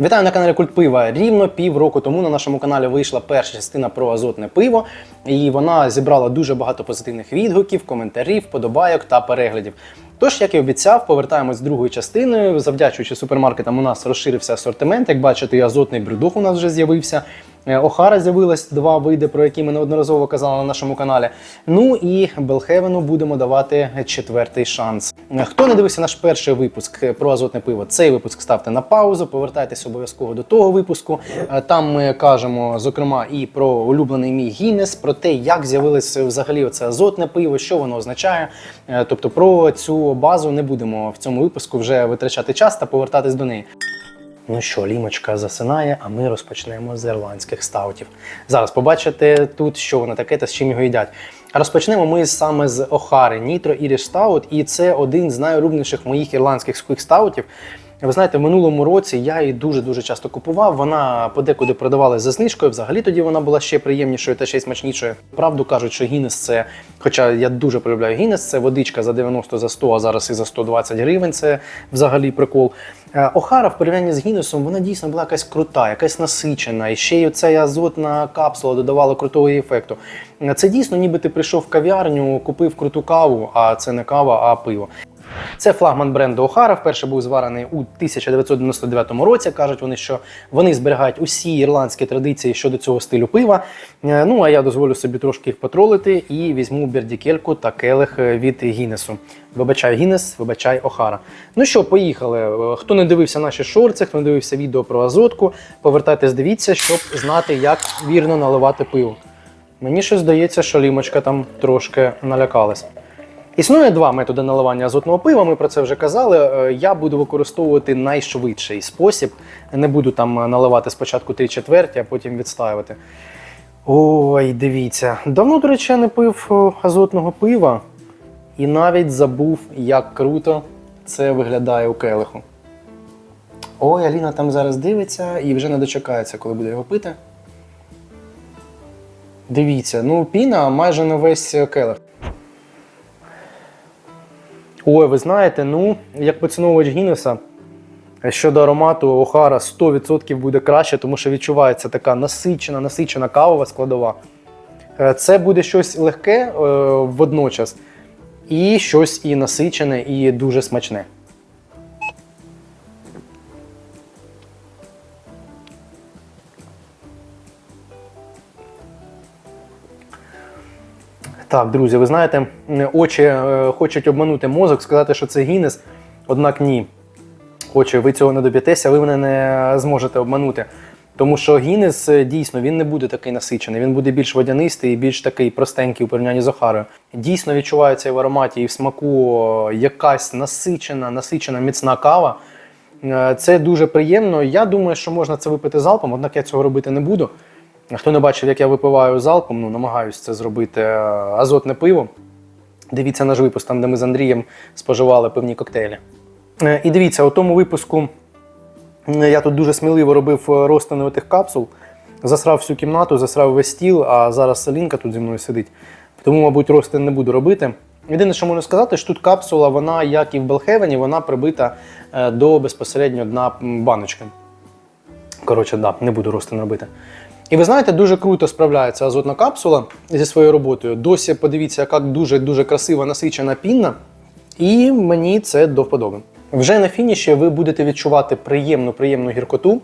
Вітаю на каналі Культ Пива. Рівно півроку тому на нашому каналі вийшла перша частина про азотне пиво, і вона зібрала дуже багато позитивних відгуків, коментарів, подобайок та переглядів. Тож, як і обіцяв, повертаємось з другою частиною. Завдячуючи супермаркетам, у нас розширився асортимент. Як бачите, і азотний брюдок у нас вже з'явився. Е, Охара з'явилось два види, про які ми неодноразово казали на нашому каналі. Ну і Белхевену будемо давати четвертий шанс. Е, Хто не дивився наш перший випуск е, про азотне пиво, цей випуск ставте на паузу, повертайтеся обов'язково до того випуску. Там ми кажемо, зокрема, і про улюблений мій Гіннес, про те, як з'явилося взагалі оце азотне пиво, що воно означає. Тобто про цю базу не будемо в цьому випуску вже витрачати час та повертатись до неї. Ну що, лімочка засинає, а ми розпочнемо з ірландських стаутів. Зараз побачите тут, що воно таке та з чим його їдять. Розпочнемо ми саме з Охари Nitro Irish Stout, і це один з найулюбленіших моїх ірландських сухих стаутів. Ви знаєте, в минулому році я її дуже-дуже часто купував. Вона подекуди продавалась за знижкою. Взагалі тоді вона була ще приємнішою та ще й смачнішою. Правду кажуть, що Гіннес це, хоча я дуже полюбляю Гіннес, це водичка за 90 за 100, а зараз і за 120 гривень. Це взагалі прикол. Е, Охара в порівнянні з Гіннесом, вона дійсно була якась крута, якась насичена. І ще й оця азотна капсула додавала крутого ефекту. Е, Це дійсно, ніби ти прийшов в кав'ярню, купив круту каву, а це не кава, а пиво. Це флагман бренду Охара. Вперше був зварений у 1999 році. Кажуть вони, що вони зберігають усі ірландські традиції щодо цього стилю пива. Е, Ну а я дозволю собі трошки їх потролити і візьму бердікельку та келих е, від Гіннесу. Вибачай Гіннес, вибачай Охара. Ну що, поїхали. Е, Хто не дивився наші шорти, хто не дивився відео про азотку, повертайтесь, дивіться, щоб знати, як вірно наливати пиво. Мені щось здається, що лімочка там трошки налякалась. Існує два методи наливання азотного пива. Ми про це вже казали. Е, Я буду використовувати найшвидший спосіб. Не буду там наливати спочатку 3 четверті, а потім відстаювати. Ой, дивіться. Давно, до речі, не пив азотного пива і навіть забув, як круто це виглядає у келиху. Ой, Аліна там зараз дивиться і вже не дочекається, коли буде його пити. Дивіться, ну піна майже на весь е, келих. Ой, ви знаєте, ну, як поціновувач Гіннеса, щодо аромату Охара 100% буде краще, тому що відчувається така насичена, насичена кавова складова. Е, Це буде щось легке е, водночас, і щось і насичене, і дуже смачне. Так, друзі, ви знаєте, очі е, хочуть обманути мозок, сказати, що це Гіннес, однак ні. Очі, ви цього не доб'єтеся, ви мене не зможете обманути. Тому що Гіннес е, дійсно він не буде такий насичений, він буде більш водянистий і більш такий простенький у порівнянні з Охарою. Дійсно відчувається і в ароматі, і в смаку якась насичена, насичена міцна кава. Е, Це дуже приємно. Я думаю, що можна це випити залпом, однак я цього робити не буду. Хто не бачив, як я випиваю залпом, ну намагаюся це зробити е, азотне пиво. Дивіться наш випуск, там, де ми з Андрієм споживали пивні коктейлі. Е, І дивіться, у тому випуску я тут дуже сміливо робив е, розтини отих капсул, засрав всю кімнату, засрав весь стіл, а зараз Селінка тут зі мною сидить. Тому, мабуть, розтин не буду робити. Єдине, що можу сказати, що тут капсула, вона, як і в Белхевені, вона прибита до безпосередньо дна баночки. Коротше, да, не буду розтин робити. І ви знаєте, дуже круто справляється азотна капсула зі своєю роботою. Досі подивіться, яка дуже-дуже красива насичена пінна. І мені це до вподоби. Вже на фініші ви будете відчувати приємну, приємну гіркоту.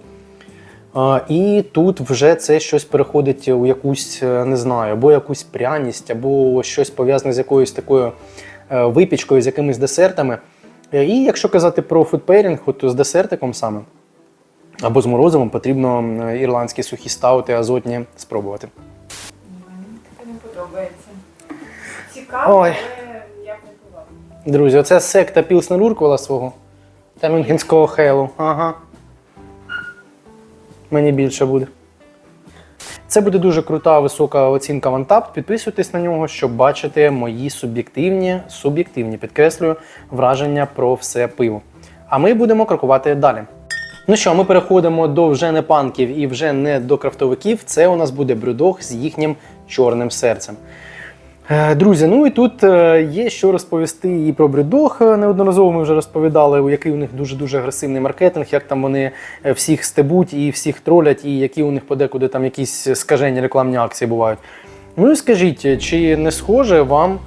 І тут вже це щось переходить у якусь, е, не знаю, або якусь пряність, або щось пов'язане з якоюсь такою е, випічкою, з якимись десертами. Е, І якщо казати про фудпейрінг, то з десертиком саме, або з морозивом, потрібно ірландські сухі стаути азотні спробувати. Мені таке не подобається. Цікаво, Ой. але я б не пила. Друзі, оце секта Пілснер Урквала свого та Мюнхенського Хейлу. Ага. Мені більше буде. Це буде дуже крута висока оцінка Вантап. Підписуйтесь на нього, щоб бачити мої суб'єктивні, суб'єктивні, підкреслюю, враження про все пиво. А ми будемо крокувати далі. Ну що, ми переходимо до вже не панків і вже не до крафтовиків. Це у нас буде брюдог з їхнім чорним серцем. Е, Друзі, ну і тут е, є що розповісти і про бридох. Е, Неодноразово ми вже розповідали, який у них дуже-дуже агресивний маркетинг, як там вони всіх стебуть і всіх тролять, і які у них подекуди там якісь скажені рекламні акції бувають. Ну і скажіть, чи не схоже вам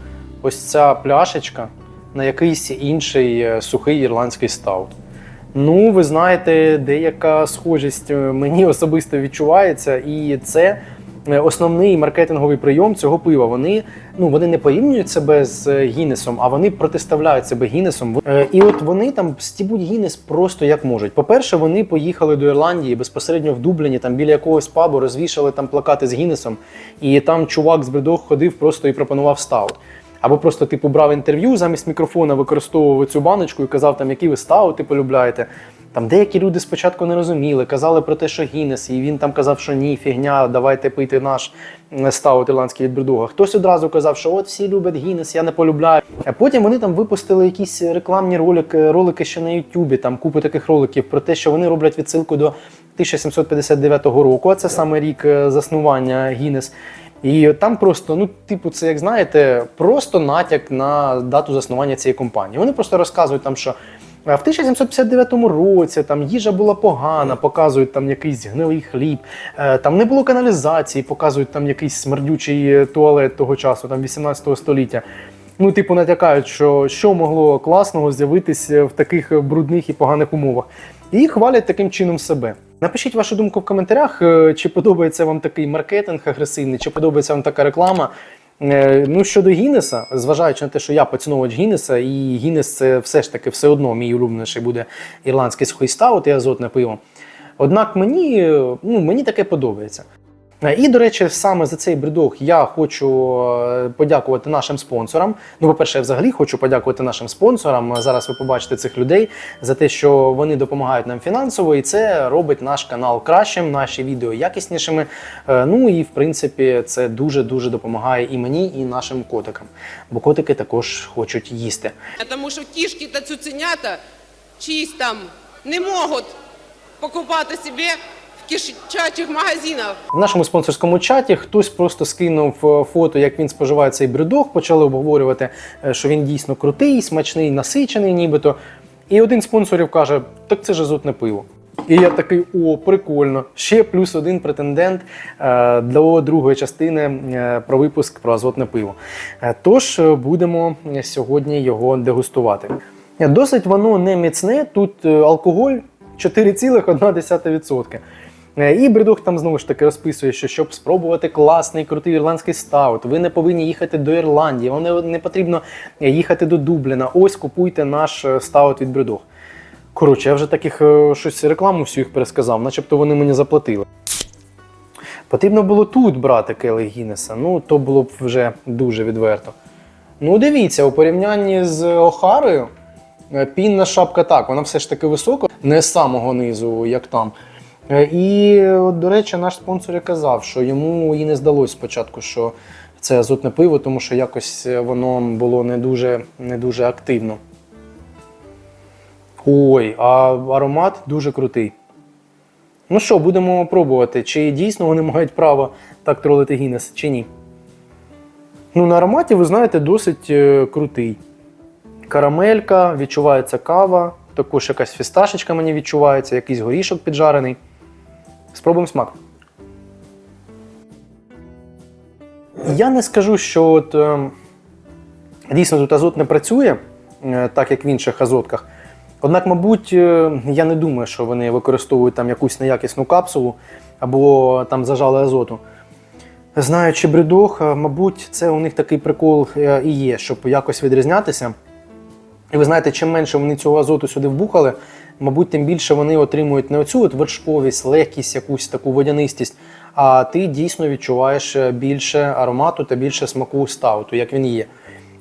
ось ця пляшечка на якийсь інший сухий ірландський стаут? Ну, ви знаєте, деяка схожість е, мені особисто відчувається, і це е, основний маркетинговий прийом цього пива. Вони ну вони не порівнюють себе з е, Гіннесом, а вони протиставляють себе Гіннесом. І от вони там стібуть Гіннес просто як можуть. По-перше, вони поїхали до Ірландії безпосередньо в Дубліні, там біля якогось пабу розвішали там плакати з Гіннесом, і там чувак з бредох ходив просто і пропонував стаут. Або просто типу брав інтерв'ю замість мікрофона, використовував цю баночку і казав, там, які ви стаути полюбляєте. Там деякі люди спочатку не розуміли, казали про те, що Гіннес, і він там казав, що ні, фігня, давайте пити наш м, стаут ірландський від Брюдога. Хтось одразу казав, що от всі люблять Гіннес, я не полюбляю. А потім вони там випустили якісь рекламні ролики, ролики ще на Ютубі, там купу таких роликів про те, що вони роблять відсилку до 1759 року, а це саме рік е, заснування Гіннес. І там просто, ну, типу, це як знаєте, просто натяк на дату заснування цієї компанії. Вони просто розказують там, що е, в 1759 році там їжа була погана, показують там якийсь гнилий хліб, е, там не було каналізації, показують там якийсь смердючий е, туалет того часу, там 18 століття. Ну, типу, натякають, що що могло класного з'явитися в таких брудних і поганих умовах. І хвалять таким чином себе. Напишіть вашу думку в коментарях, е, чи подобається вам такий маркетинг агресивний, чи подобається вам така реклама. Е, Ну, щодо Гіннеса, зважаючи на те, що я поціновувач Гіннеса, і Гіннес це все ж таки все одно мій улюбленіший буде ірландський сухий стаут і азотне пиво. Однак мені, ну, мені таке подобається. Е, І, до речі, саме за цей бридок я хочу е, подякувати нашим спонсорам. Ну, по-перше, я взагалі хочу подякувати нашим спонсорам. Зараз ви побачите цих людей за те, що вони допомагають нам фінансово, і це робить наш канал кращим, наші відео якіснішими. Е, Ну і в принципі, це дуже дуже допомагає і мені, і нашим котикам. Бо котики також хочуть їсти. Тому що кішки та цуценята чиїсь там не можуть покупати собі кишачих магазинах. В нашому спонсорському чаті хтось просто скинув е, фото, як він споживає цей бридок, почали обговорювати, е, що він дійсно крутий, смачний, насичений, нібито. І один з спонсорів каже: так це ж азотне пиво. І я такий: о, прикольно. Ще плюс один претендент е, для другої частини про випуск про азотне пиво. Тож будемо сьогодні його дегустувати. Досить воно не міцне. Тут алкоголь 4,1%. Е, І Бридох там знову ж таки розписує, що щоб спробувати класний крутий ірландський стаут, ви не повинні їхати до Ірландії, вам не, потрібно їхати до Дубліна. Ось купуйте наш е, стаут від Бридох. Коротше, я вже таких е, щось рекламу всю їх пересказав, начебто вони мені заплатили. Потрібно було тут брати Келі Гіннеса, ну то було б вже дуже відверто. Ну, дивіться, у порівнянні з Охарою, е, пінна шапка так, вона все ж таки висока, не з самого низу, як там. Е, І, до речі, наш спонсор і казав, що йому і не здалося спочатку, що це азотне пиво, тому що якось е, воно було не дуже, не дуже активно. Ой, а аромат дуже крутий. Ну що, будемо пробувати, чи дійсно вони мають право так тролити Гіннес, чи ні. Ну, на ароматі, ви знаєте, досить е, крутий. Карамелька, відчувається кава, також якась фісташечка мені відчувається, якийсь горішок піджарений. Спробуємо смак. Я не скажу, що от, е, дійсно тут азот не працює, е, так як в інших азотках. Однак, мабуть, е, я не думаю, що вони використовують там якусь неякісну капсулу або там зажали азоту. Знаючи бридох, е, мабуть, це у них такий прикол е, і є, щоб якось відрізнятися. І ви знаєте, чим менше вони цього азоту сюди вбухали, мабуть, тим більше вони отримують не оцю от вершковість, легкість, якусь таку водянистість, а ти дійсно відчуваєш е, більше аромату та більше смаку стауту, як він є.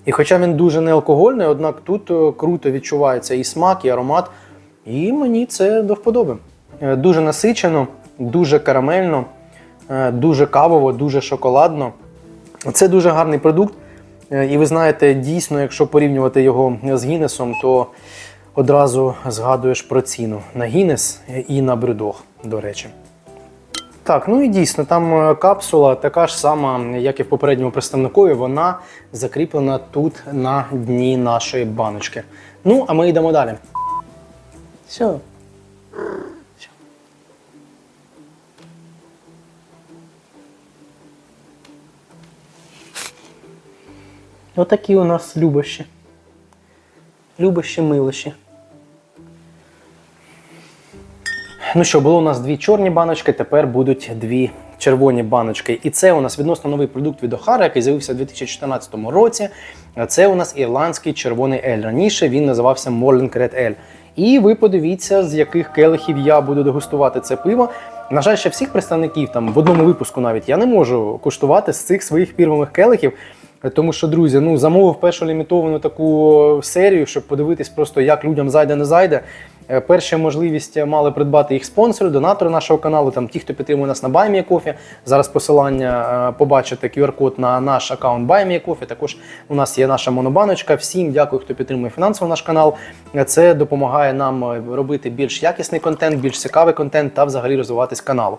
І хоча він дуже не алкогольний, однак тут е, круто відчувається і смак, і аромат. І мені це до вподоби. Е, Дуже насичено, дуже карамельно, дуже кавово, дуже шоколадно. Це дуже гарний продукт. І ви знаєте, дійсно, якщо порівнювати його з Гіннесом, то одразу згадуєш про ціну на Гіннес і на Брюдох, до речі. Так, ну і дійсно, там е, капсула така ж сама, як і в попередньому представникові, вона закріплена тут на дні нашої баночки. Ну, а ми йдемо далі. Все. Отакі у нас любощі. Любощі, милощі. Ну що, було у нас дві чорні баночки, тепер будуть дві червоні баночки. І це у нас відносно новий продукт від Охара, який з'явився у 2014 році. Це у нас ірландський червоний ель. Раніше він називався Morling Red Ель. І ви подивіться, з яких келихів я буду дегустувати це пиво. На жаль, ще всіх представників там в одному випуску навіть я не можу куштувати з цих своїх фірмових келихів. Тому що, друзі, ну замовив першу лімітовану таку серію, щоб подивитись просто, як людям зайде, не зайде. Е, Перша можливість мали придбати їх спонсори, донатори нашого каналу, там ті, хто підтримує нас на BuyMeACoffee. Зараз посилання побачити побачите QR-код на наш аккаунт BuyMeACoffee. Також у нас є наша монобаночка. Всім дякую, хто підтримує фінансово наш канал. Е, Це допомагає нам е, робити більш якісний контент, більш цікавий контент та взагалі розвиватись каналу.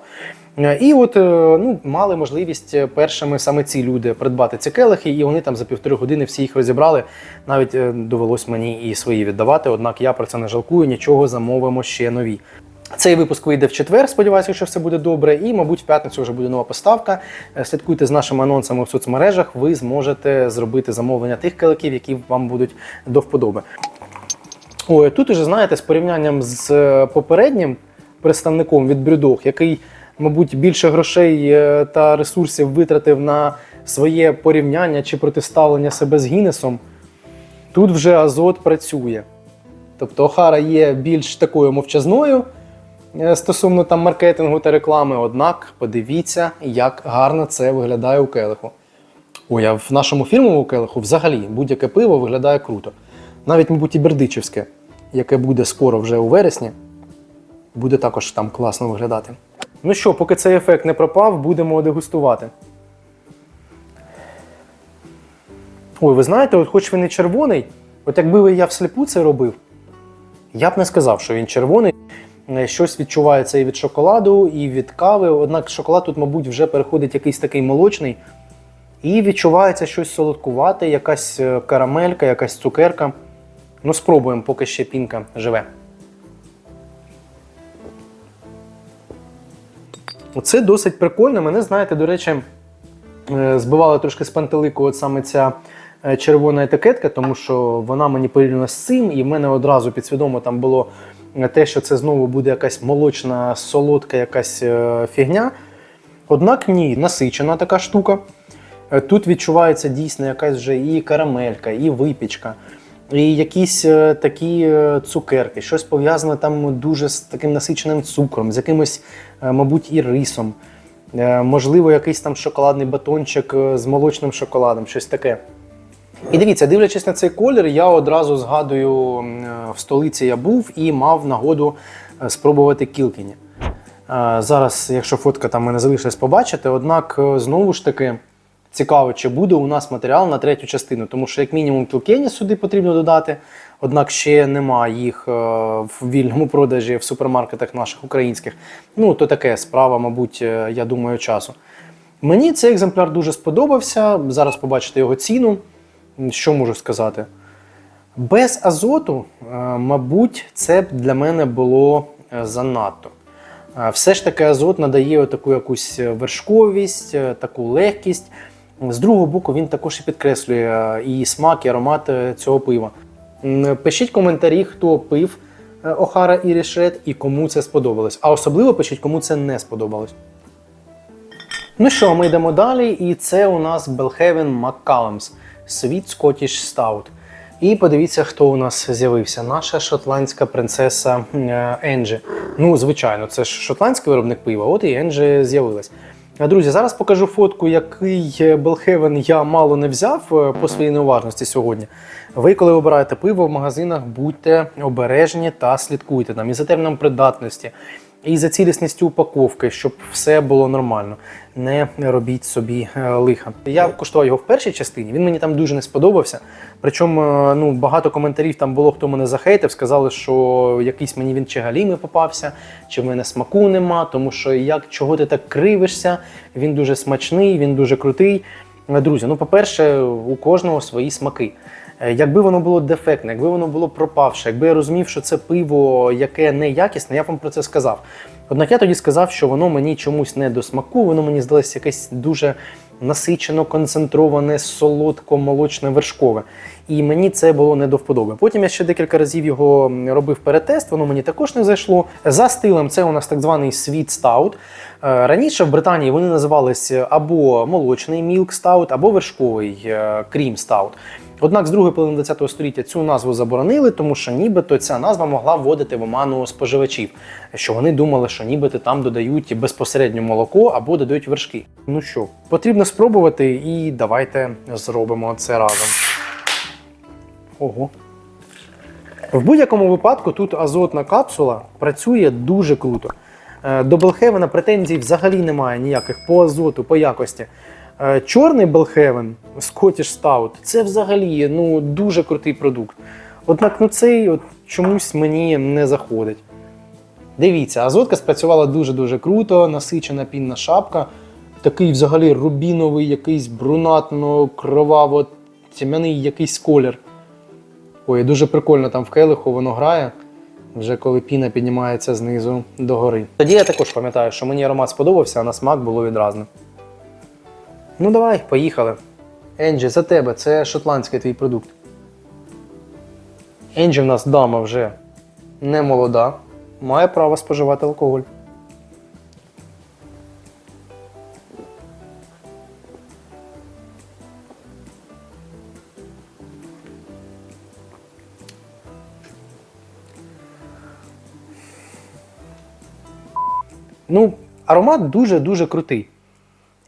Е, І от е, ну, мали можливість е, першими саме ці люди придбати ці келихи, і вони там за півтори години всі їх розібрали. Навіть довелось мені і свої віддавати, однак я про це не жалкую, нічого замовимо ще нові. Цей випуск вийде в четвер, сподіваюся, що все буде добре. І, мабуть, в п'ятницю вже буде нова поставка. Слідкуйте з нашими анонсами в соцмережах, ви зможете зробити замовлення тих келиків, які вам будуть до вподоби. Ой, тут уже знаєте, з порівнянням з попереднім представником від Брюдох, який, мабуть, більше грошей е, та ресурсів витратив на своє порівняння чи протиставлення себе з Гіннесом, тут вже Азот працює. Тобто Охара є більш такою мовчазною е, стосовно там маркетингу та реклами, однак подивіться, як гарно це виглядає у келиху. Ой, а в нашому фірмовому келиху взагалі будь-яке пиво виглядає круто. Навіть, мабуть, і бердичівське, яке буде скоро вже у вересні, буде також там класно виглядати. Ну що, поки цей ефект не пропав, будемо дегустувати. Ой, ви знаєте, от хоч він і червоний, от якби я всліпу це робив, я б не сказав, що він червоний. Е, Щось відчувається і від шоколаду, і від кави. Однак шоколад тут, мабуть, вже переходить якийсь такий молочний. І відчувається щось солодкувате, якась е, карамелька, якась цукерка. Ну, спробуємо, поки ще пінка живе. Оце досить прикольно. Мене, знаєте, до речі, е, збивала трошки з пантелику от саме ця е, червона етикетка, тому що вона мені порівняна з цим, і в мене одразу підсвідомо там було е, те, що це знову буде якась молочна, солодка якась фігня. Однак ні, насичена така штука. Тут відчувається дійсно якась вже і карамелька, і випічка, і якісь е, такі е, цукерки, щось пов'язане там дуже з таким насиченим цукром, з якимось, е, мабуть, і рисом. Можливо, якийсь там шоколадний батончик з молочним шоколадом, щось таке. І дивіться, дивлячись на цей колір, я одразу згадую, в столиці я був і мав нагоду спробувати кілкіні. Зараз, якщо фотка там мене залишилась, побачите, однак знову ж таки цікаво, чи буде у нас матеріал на третю частину, тому що як мінімум кілкені сюди потрібно додати, однак ще нема їх е, в вільному продажі в супермаркетах наших українських. Ну, то таке справа, мабуть, е, я думаю, часу. Мені цей екземпляр дуже сподобався. Зараз побачите його ціну. Що можу сказати? Без азоту, е, мабуть, це б для мене було занадто. Все ж таки азот надає таку якусь вершковість, таку легкість. З другого боку, він також і підкреслює е, і смак, і аромат е, цього пива. Пишіть коментарі, хто пив е, Охара і Рішет і кому це сподобалось. А особливо пишіть, кому це не сподобалось. Ну що, ми йдемо далі, і це у нас Belhaven McCallums Sweet Scottish Stout. І подивіться, хто у нас з'явився. Наша шотландська принцеса е, Енджі. Ну, звичайно, це ж шотландський виробник пива, от і Енджі з'явилась. Друзі, зараз покажу фотку, який Белхевен я мало не взяв е, по своїй неуважності сьогодні. Ви, коли обираєте пиво в магазинах, будьте обережні та слідкуйте там і за терміном придатності, і за цілісністю упаковки, щоб все було нормально. Не робіть собі е, лиха. Я куштував його в першій частині. Він мені там дуже не сподобався. Причому е, ну, багато коментарів там було, хто мене захейтив, сказали, що якийсь мені він чи галімий попався, чи в мене смаку нема, тому що як чого ти так кривишся, він дуже смачний, він дуже крутий. Е, Друзі, ну по-перше, у кожного свої смаки. Е, Якби воно було дефектне, якби воно було пропавше, якби я розумів, що це пиво, яке неякісне, я б вам про це сказав. Однак я тоді сказав, що воно мені чомусь не до смаку, воно мені здалося якесь дуже насичено, концентроване, солодко, молочне, вершкове. І мені це було не до вподоби. Потім я ще декілька разів його робив перетест, воно мені також не зайшло. За стилем це у нас так званий Sweet Stout. Е, Раніше в Британії вони називалися або молочний Milk Stout, або вершковий е, Cream Stout. Однак з другої половини ХХ століття цю назву заборонили, тому що нібито ця назва могла вводити в оману споживачів, що вони думали, що нібито там додають безпосередньо молоко або додають вершки. Ну що, потрібно спробувати і давайте зробимо це разом. Ого. В будь-якому випадку тут азотна капсула працює дуже круто. Е, До Белхевена претензій взагалі немає ніяких по азоту, по якості. Е, Чорний Белхевен, Scottish Stout, це взагалі ну, дуже крутий продукт. Однак ну, цей от чомусь мені не заходить. Дивіться, азотка спрацювала дуже-дуже круто, насичена пінна шапка. Такий взагалі рубіновий, якийсь брунатно, кроваво, тьмяний якийсь колір. Ой, дуже прикольно там в келиху воно грає, вже коли піна піднімається знизу до гори. Тоді я також пам'ятаю, що мені аромат сподобався, а на смак було відразне. Ну давай, поїхали. Енджі, за тебе, це шотландський твій продукт. Енджі в нас дама вже не молода, має право споживати алкоголь. Ну, аромат дуже-дуже крутий.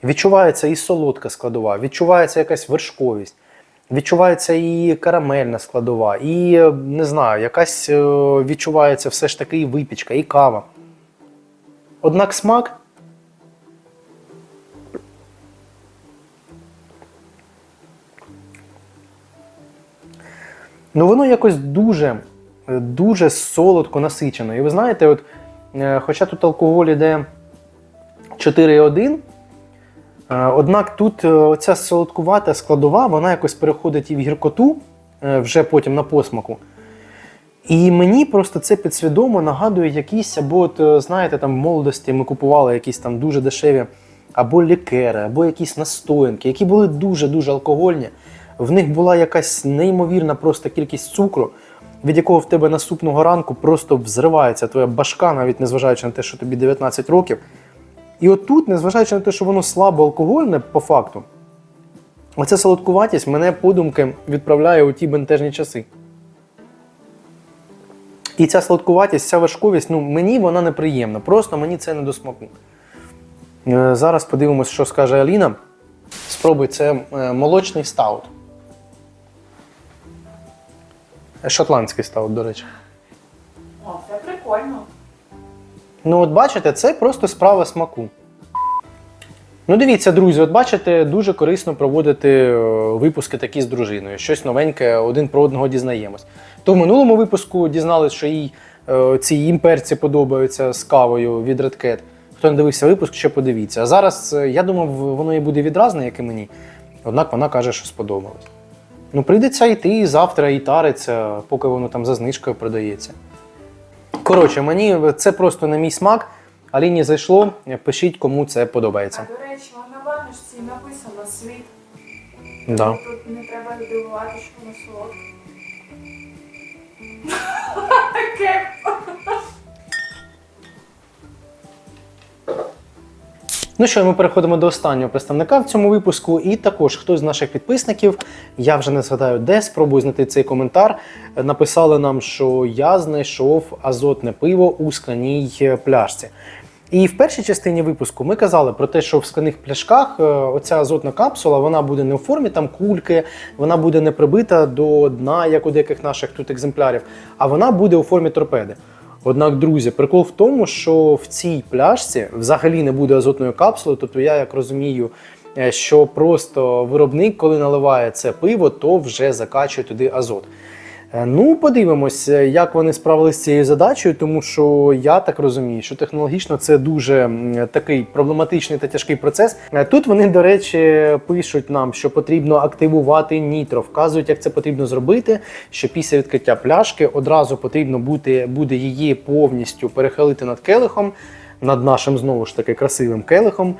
Відчувається і солодка складова, відчувається якась вершковість, відчувається і карамельна складова, і не знаю, якась е, відчувається все ж таки і випічка, і кава. Однак смак. Ну, воно якось дуже, дуже солодко насичено. І ви знаєте, от, е, хоча тут алкоголь іде 4,1. Е, Однак тут е, оця солодкувата складова, вона якось переходить і в гіркоту е, вже потім на посмаку. І мені просто це підсвідомо нагадує якісь, або, от, знаєте, там в молодості ми купували якісь там дуже дешеві або лікери, або якісь настоянки, які були дуже-дуже алкогольні. В них була якась неймовірна просто кількість цукру, від якого в тебе наступного ранку просто взривається твоя башка, навіть незважаючи на те, що тобі 19 років. І отут, незважаючи на те, що воно слабо алкогольне по факту, оця солодкуватість мене подумки відправляє у ті бентежні часи. І ця солодкуватість, ця важковість, ну мені вона неприємна. Просто мені це не до смаку. Е, Зараз подивимось, що скаже Аліна. Спробуй, це е, молочний стаут. Е, Шотландський стаут, до речі. Ну, от бачите, це просто справа смаку. Ну, дивіться, друзі, от бачите, дуже корисно проводити е, випуски такі з дружиною. Щось новеньке один про одного дізнаємось. То в минулому випуску дізналися, що їй е, ці імперці подобаються з кавою від Red Cat. Хто не дивився випуск, ще подивіться. А зараз е, я думав, воно і буде відразне, як і мені. Однак вона каже, що сподобалось. Ну, прийдеться йти завтра і тариться, поки воно там за знижкою продається. Коротше, мені це просто не мій смак. Аліні зайшло. Пишіть, кому це подобається. А до речі, на баночці написано світ. Да. Тут не треба дивувати, що воно солодке. Таке. Ну що, ми переходимо до останнього представника в цьому випуску. І також хтось з наших підписників, я вже не згадаю, де спробую знайти цей коментар. Написали нам, що я знайшов азотне пиво у скляній пляшці. І в першій частині випуску ми казали про те, що в скляних пляшках е, оця азотна капсула вона буде не у формі там кульки, вона буде не прибита до дна, як у деяких наших тут екземплярів, а вона буде у формі торпеди. Однак, друзі, прикол в тому, що в цій пляшці взагалі не буде азотної капсули. Тобто, я як розумію, е, що просто виробник, коли наливає це пиво, то вже закачує туди азот. Е, Ну, подивимось, е, як вони справилися з цією задачею, тому що я так розумію, що технологічно це дуже такий проблематичний та тяжкий процес. Е, Тут вони, до речі, пишуть нам, що потрібно активувати нітро, вказують, як це потрібно зробити. Що після відкриття пляшки одразу потрібно бути, буде її повністю перехилити над келихом, над нашим знову ж таки красивим келихом,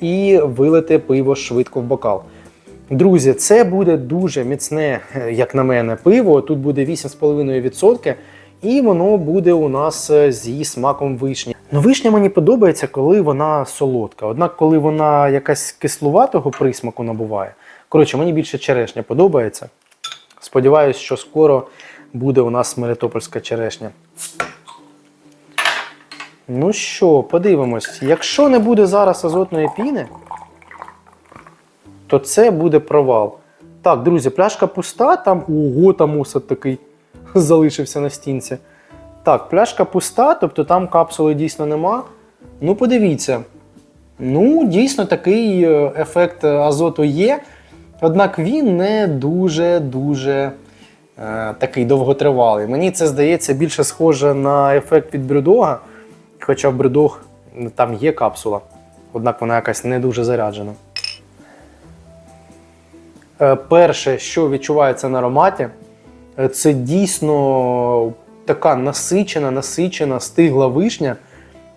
і вилити пиво швидко в бокал. Друзі, це буде дуже міцне, е, як на мене, пиво. Тут буде 8,5%, і воно буде у нас е, зі смаком вишні. Ну, вишня мені подобається, коли вона солодка. Однак, коли вона якась кислуватого присмаку набуває. Коротше, мені більше черешня подобається. Сподіваюсь, що скоро буде у нас мелітопольська черешня. Ну що, подивимось. Якщо не буде зараз азотної піни, то це буде провал. Так, друзі, пляшка пуста, там ого, там осад такий залишився на стінці. Так, пляшка пуста, тобто там капсули дійсно нема. Ну, подивіться. Ну, дійсно, такий е, ефект азоту є. Однак він не дуже-дуже е, такий довготривалий. Мені це здається більше схоже на ефект від брюдога, хоча в брюдог там є капсула, однак вона якась не дуже заряджена. Е, Перше, що відчувається на ароматі, е, це дійсно така насичена, насичена, стигла вишня.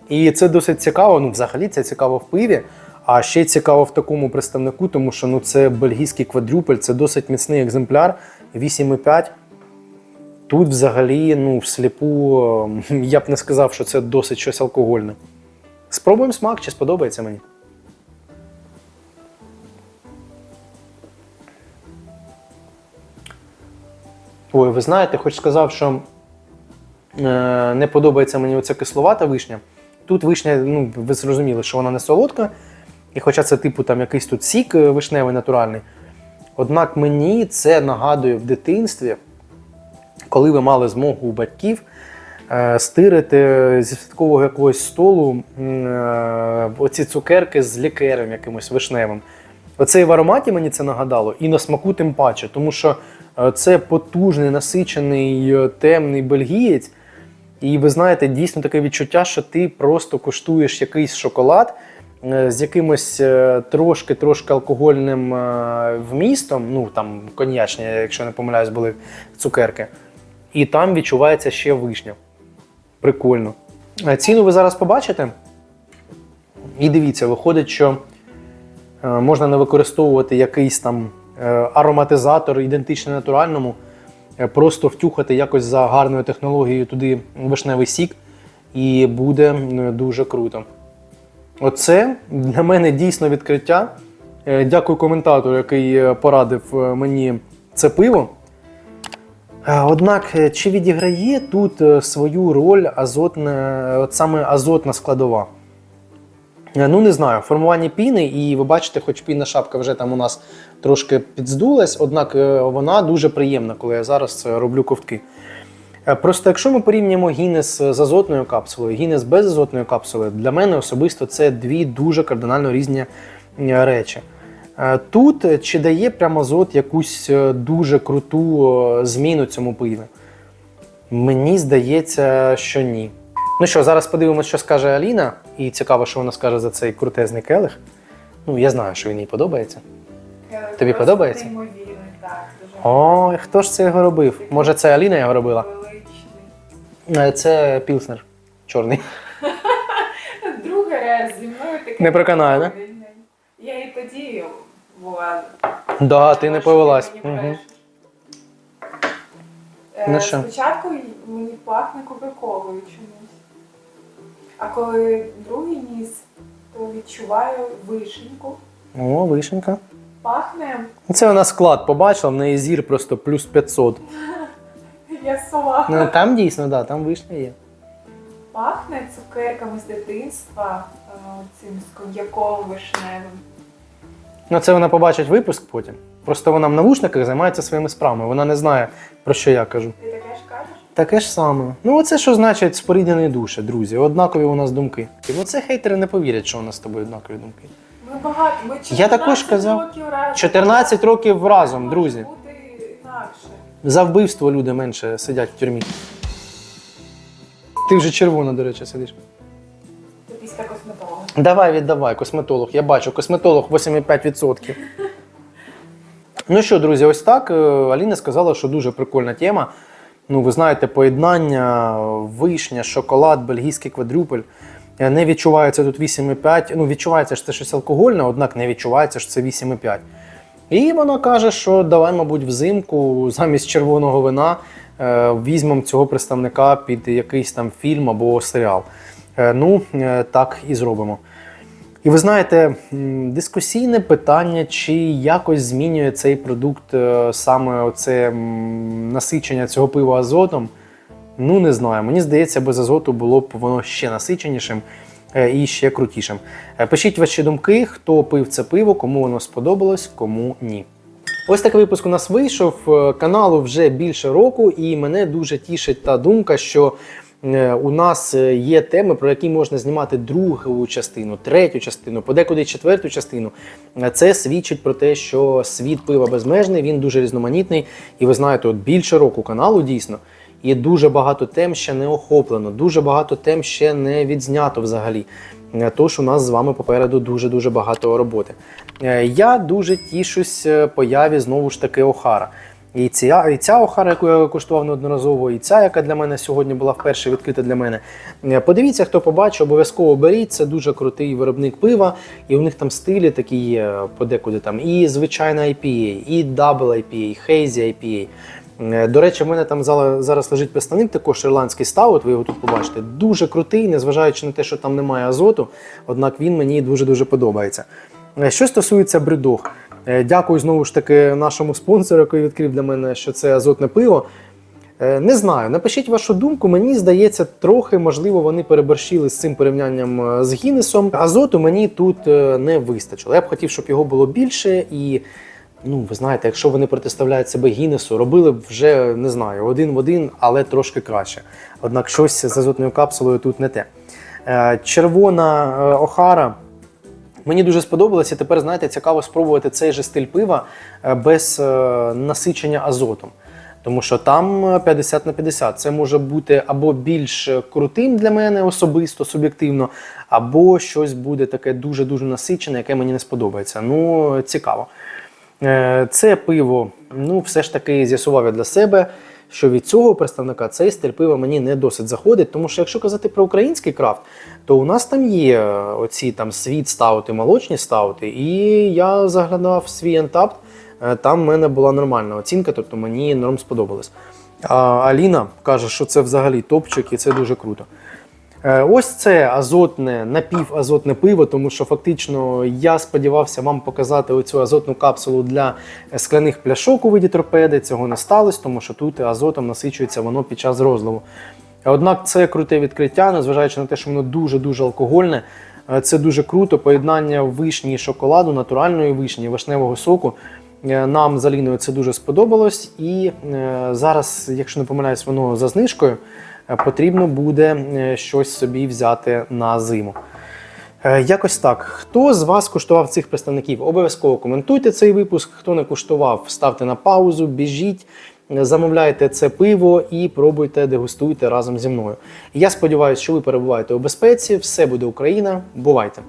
І це досить цікаво. Ну, взагалі, це цікаво в пиві. А ще цікаво в такому представнику, тому що ну, це бельгійський квадрюпель, це досить міцний екземпляр 8,5. Тут взагалі, ну, всліпу, е, я б не сказав, що це досить щось алкогольне. Спробуємо смак, чи сподобається мені. Ой, ви знаєте, хоч сказав, що е, не подобається мені оця кисловата вишня. Тут вишня, ну, ви зрозуміли, що вона не солодка. І хоча це, типу, там якийсь тут сік е, вишневий натуральний. Однак мені це нагадує в дитинстві, коли ви мали змогу у батьків е, стирити зі святкового якогось столу е, оці цукерки з лікером якимось вишневим. Оце і в ароматі мені це нагадало, і на смаку тим паче, тому що це потужний, насичений, е, темний бельгієць. І ви знаєте, дійсно таке відчуття, що ти просто куштуєш якийсь шоколад е, з якимось е, трошки-трошки алкогольним е, вмістом, ну там коньячні, якщо не помиляюсь, були цукерки. І там відчувається ще вишня. Прикольно. Е, Ціну ви зараз побачите. І дивіться, виходить, що е, можна не використовувати якийсь там е, ароматизатор, ідентичний натуральному, е, просто втюхати якось за гарною технологією туди вишневий сік, і буде дуже круто. Оце для мене дійсно відкриття. Е, Дякую коментатору, який е, порадив е, мені це пиво. Е, Однак, е, чи відіграє тут е, свою роль азотна, от саме азотна складова? Е, Ну, не знаю, формування піни, і ви бачите, хоч пінна шапка вже там у нас трошки підздулась, однак е, вона дуже приємна, коли я зараз е, роблю ковтки. Просто якщо ми порівнюємо Гіннес з азотною капсулою, Гіннес без азотної капсули, для мене особисто це дві дуже кардинально різні речі. Тут чи дає прямо азот якусь дуже круту зміну цьому пиві? Мені здається, що ні. Ну що, зараз подивимося, що скаже Аліна, і цікаво, що вона скаже за цей крутезний келих. Ну, я знаю, що він їй подобається. Келих Тобі подобається? Неймовірний, так, дуже Ой, хто ж це його робив? Може, це Аліна його робила? величний. Е, Це Пілснер чорний. Другий раз зі мною таке. Не проканає, да? Я і тоді була. Да, ти не Що повелась. мені Угу. Е, Ну що? Спочатку мені пахне кока-колою чомусь. А коли другий ніс, то відчуваю вишеньку. О, вишенька. Пахне Це вона склад побачила, в неї зір просто плюс 500. я сова. Ну там дійсно, да, там вишня є. Пахне цукерками з дитинства, е, цим з коньяком вишневим. Ну, це вона побачить випуск потім. Просто вона в навушниках займається своїми справами. Вона не знає, про що я кажу. Ти кажеш? Таке ж саме. Ну, оце що значить споріднені душі, друзі. Однакові у нас думки. Ну це хейтери не повірять, що у нас з тобою однакові думки. Ми багато, ми 14 Я також казав. років разом. 14 років разом, друзі. інакше. За вбивство люди менше сидять в тюрмі. Ти вже червона, до речі, сидиш. Це після косметолога. Давай, віддавай, косметолог. Я бачу, косметолог 8,5%. Ну що, друзі, ось так. Е, Аліна сказала, що дуже прикольна тема. Ну, ви знаєте, поєднання вишня, шоколад, бельгійський квадрюпель. Е, Не відчувається тут 8,5. Ну, відчувається, що це щось алкогольне, однак не відчувається, що це 8,5. І вона каже, що давай, мабуть, взимку замість червоного вина е, візьмемо цього представника під якийсь там фільм або серіал. Е, ну, так і зробимо. І ви знаєте, дискусійне питання, чи якось змінює цей продукт е, саме оце насичення цього пива азотом. Ну, не знаю. Мені здається, без азоту було б воно ще насиченішим е, і ще крутішим. Е, Пишіть ваші думки, хто пив це пиво, кому воно сподобалось, кому ні. Ось такий випуск у нас вийшов. Каналу вже більше року, і мене дуже тішить та думка, що у нас е, є теми, про які можна знімати другу частину, третю частину, подекуди четверту частину. Е, Це свідчить про те, що світ пива безмежний, він дуже різноманітний. І ви знаєте, от більше року каналу дійсно. І дуже багато тем ще не охоплено, дуже багато тем ще не відзнято взагалі. Е, Тож у нас з вами попереду дуже-дуже багато роботи. Е, Я дуже тішусь е, появі знову ж таки Охара. І ця, і ця Охара, яку я куштував неодноразово, і ця, яка для мене сьогодні була вперше відкрита для мене. Е, Подивіться, хто побачив, обов'язково беріть. Це дуже крутий виробник пива, і у них там стилі такі є подекуди там і звичайна IPA, і Double IPA, Hazy IPA. Е, До речі, в мене там зараз лежить представник, також ірландський стаут, ви його тут побачите. Дуже крутий, незважаючи на те, що там немає азоту, однак він мені дуже-дуже подобається. Е, Що стосується бридох, е, дякую знову ж таки нашому спонсору, який відкрив для мене, що це азотне пиво. Е, Не знаю, напишіть вашу думку. Мені здається, трохи можливо вони переборщили з цим порівнянням е, з Гіннесом. Азоту мені тут е, не вистачило. Я б хотів, щоб його було більше і. Ну, ви знаєте, якщо вони протиставляють себе Гіннесу, робили б вже не знаю, один в один, але трошки краще. Однак щось з азотною капсулою тут не те. Е, Червона е, Охара. Мені дуже сподобалося. Тепер, знаєте, цікаво спробувати цей же стиль пива е, без е, насичення азотом. Тому що там е, 50 на 50. Це може бути або більш крутим для мене особисто, суб'єктивно, або щось буде таке дуже-дуже насичене, яке мені не сподобається. Ну, цікаво. Е, Це пиво, ну, все ж таки з'ясував я для себе, що від цього представника цей стиль пива мені не досить заходить. Тому що якщо казати про український крафт, то у нас там є оці там світ стаути, молочні стаути, і я заглядав свій ентапт, е, там в мене була нормальна оцінка, тобто мені норм сподобалось. А Аліна каже, що це взагалі топчик і це дуже круто. Е, Ось це азотне, напівазотне пиво, тому що фактично я сподівався вам показати оцю азотну капсулу для скляних пляшок у виді торпеди. Цього не сталося, тому що тут азотом насичується воно під час розливу. Однак це круте відкриття, незважаючи на те, що воно дуже-дуже алкогольне. Е, Це дуже круто. Поєднання вишні і шоколаду, натуральної вишні, вишневого соку. Е, Нам з Аліною це дуже сподобалось. І зараз, якщо не помиляюсь, воно за знижкою потрібно буде е, щось собі взяти на зиму. Е, Якось так. Хто з вас куштував цих представників? Обов'язково коментуйте цей випуск. Хто не куштував, ставте на паузу, біжіть, е, замовляйте це пиво і пробуйте, дегустуйте разом зі мною. Я сподіваюся, що ви перебуваєте у безпеці. Все буде Україна. Бувайте!